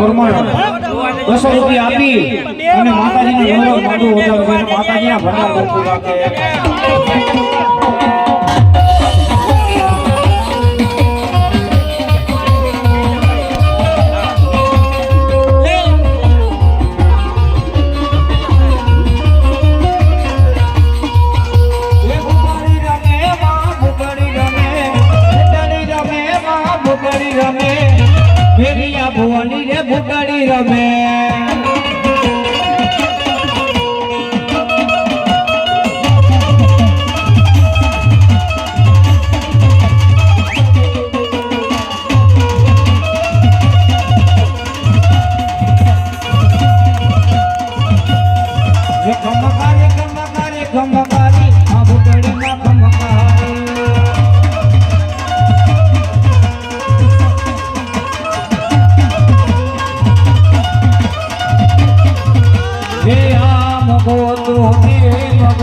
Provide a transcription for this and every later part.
પ્રમાણે આપી અને માતાજીનું નવરો માડું વધારે માતાજીના ભંડાર ભરપૂર રાખે ભુવની Dígame. man. આમ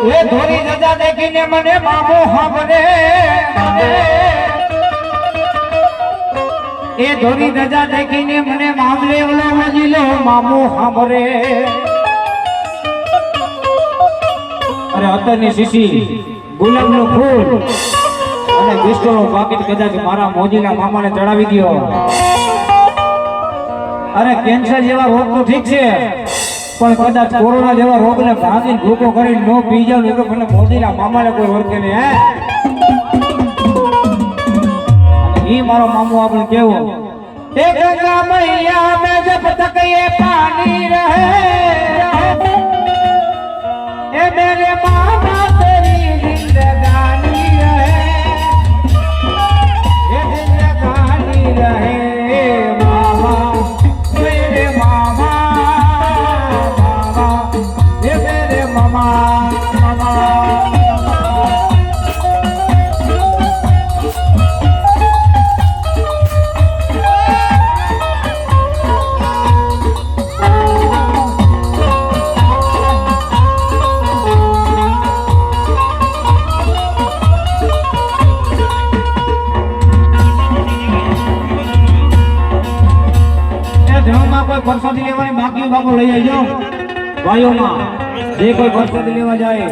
એ ધોરી જજા દેખીને મને મામો હાંભરે એ ધોરી રજા દેખીને મને મામલે ઓલો મજીલો મામો હાંભરે અરે અત્યારની શીશી, ગુલાબનું ફૂલ અને બિસ્ટોનું પાકીટ કદાચ મારા મોજીના મામાને ચડાવી દ્યો. અરે કેન્સર જેવા રોગ તો ઠીક છે. પણ કદાચ કોરોના જેવા રોગને ભાંગી ભૂકો કરી ન પી જાવ તો મને મોદીના મામાને કોઈ ઓળખે નહીં, હે? એ મારો મામો આપણે કેવો? એ ગંગા મૈયા મે જબ તક પાણી રહે, એ મેરે મામા કોઈ પરસાદી લેવાની બાકી ભાગો લઈ આવજો. ભાઈઓમાં જે કોઈ પરસાદી લેવા જાય